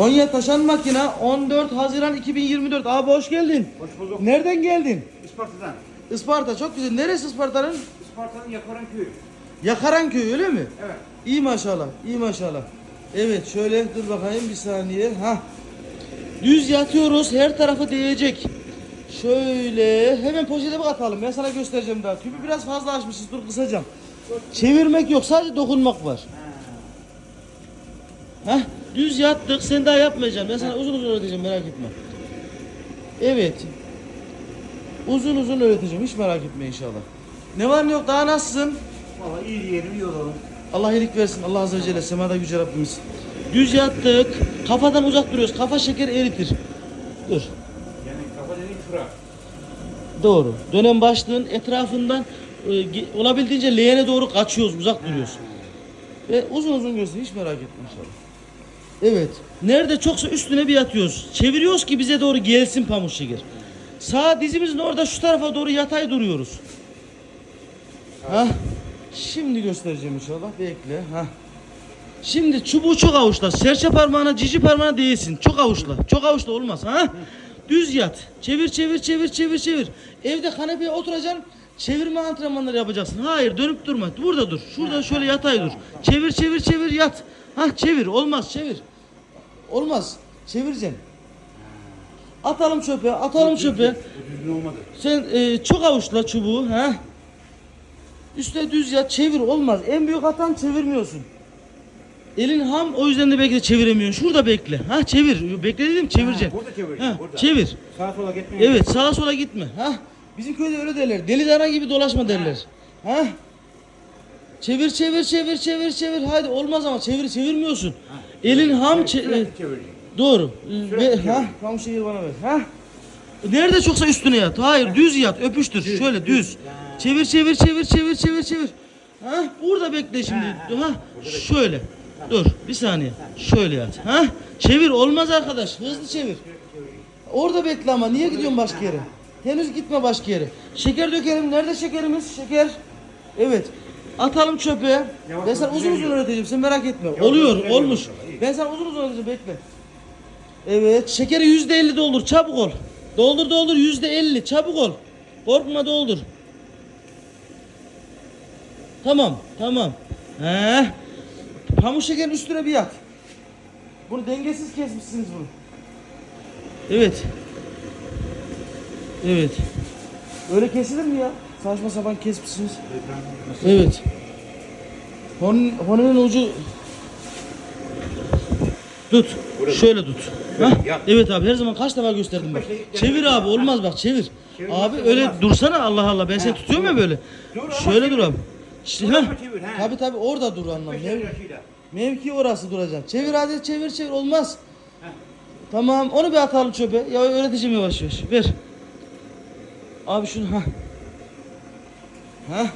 Konya Taşan Makine 14 Haziran 2024. Abi hoş geldin. Hoş bulduk. Nereden geldin? Isparta'dan. Isparta çok güzel. Neresi Isparta'nın? Isparta'nın Yakaran köyü. Yakaranköy öyle mi? Evet. İyi maşallah. iyi maşallah. Evet şöyle dur bakayım bir saniye. Ha. Düz yatıyoruz. Her tarafı değecek. Şöyle hemen poşete bak atalım. Ben sana göstereceğim daha. Tüpü biraz fazla açmışız. Dur kısacağım. Çevirmek yok. Sadece dokunmak var. Hah. Düz yattık. Sen daha yapmayacaksın. Ben sana uzun uzun öğreteceğim. Merak etme. Evet. Uzun uzun öğreteceğim. Hiç merak etme inşallah. Ne var ne yok. Daha nasılsın? Valla iyi diyelim iyi olalım. Allah iyilik versin. Allah azze ve celle semada yüce Rabbimiz. Düz yattık. Kafadan uzak duruyoruz. Kafa şeker eritir. Dur. Yani kafa dediğin şura. Doğru. Dönem başlığın etrafından e, olabildiğince leğene doğru kaçıyoruz. Uzak duruyoruz. Ve uzun uzun göster. Hiç merak etme inşallah. Evet. Nerede çoksa üstüne bir yatıyoruz. Çeviriyoruz ki bize doğru gelsin pamuk şeker. Sağ dizimizin orada şu tarafa doğru yatay duruyoruz. Ha? Şimdi göstereceğim inşallah. Bekle. Ha. Şimdi çubuğu çok avuçla. Serçe parmağına, cici parmağına değilsin. Çok avuçla. Çok avuçla olmaz. Ha? Düz yat. Çevir, çevir, çevir, çevir, çevir. Evde kanepeye oturacaksın. Çevirme antrenmanları yapacaksın. Hayır, dönüp durma. Burada dur. Şurada şöyle yatay dur. Çevir, çevir, çevir, yat. Ha, çevir. Olmaz, çevir. Olmaz. Çevireceksin. Atalım çöpe, atalım çöpe. Düzgün olmadı. Sen e, çok avuçla çubuğu ha. Üstüne düz yat çevir olmaz. En büyük hatan çevirmiyorsun. Elin ham o yüzden de belki de çeviremiyorsun. Şurada bekle. Ha çevir. Bekle dedim çevireceksin. burada çevireceğim, Ha, burada. Çevir. Sağa sola gitmeyin. Evet sağa sola gitme. Ha. Bizim köyde öyle derler. Deli dana gibi dolaşma derler. Ha. Çevir çevir çevir çevir çevir. Hadi olmaz ama çevir çevirmiyorsun. Elin ham çe- sürekli çevireceğim. Doğru. Ve, çevir. ha, pamuk şehir bana ver. Ha? Nerede çoksa üstüne yat. Hayır, düz yat, öpüştür. Şöyle düz. Çevir, çevir, çevir, çevir, çevir, çevir. Ha? Burada bekle şimdi. Ha? Şöyle. Dur, bir saniye. Şöyle yat. Ha? Çevir, olmaz arkadaş. Hızlı çevir. Orada bekle ama niye gidiyorsun başka yere? Henüz gitme başka yere. Şeker dökelim. Nerede şekerimiz? Şeker. Evet. Atalım çöpe. Ben sana uzun uzun öğreteceğim. Sen merak etme. Oluyor, olmuş. oluyor. İyi. Ben sana uzun uzun öğreteceğim. Bekle. Evet. Şekeri yüzde elli doldur. Çabuk ol. Doldur doldur. Yüzde elli. Çabuk ol. Korkma doldur. Tamam. Tamam. He. Pamuk şekerin üstüne bir yat. Bunu dengesiz kesmişsiniz bunu. Evet. Evet. Öyle kesilir mi ya? Saçma sapan kesmişsiniz. Evet. Hon, honunun ucu Tut. Şöyle tut. Hah, yap. Evet abi her zaman kaç defa gösterdim bak. Çevir abi olmaz bak çevir. Abi öyle dursana Allah Allah ben seni tutuyorum ya böyle. Dur Şöyle dur abi. İşte, ha. çevir, ha. Tabi tabi orada dur anlam. Mev- mevki orası duracaksın. Çevir hadi çevir çevir olmaz. Tamam onu bir atalım çöpe. Ya öğreteceğim yavaş yavaş. Ver. Abi şunu ha. Ha.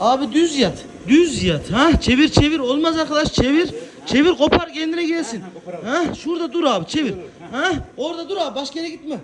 Abi düz yat. Düz yat. Ha çevir çevir olmaz arkadaş çevir. Çevir kopar kendine gelsin. Ha şurada dur abi çevir. Ha orada dur abi başka yere gitme.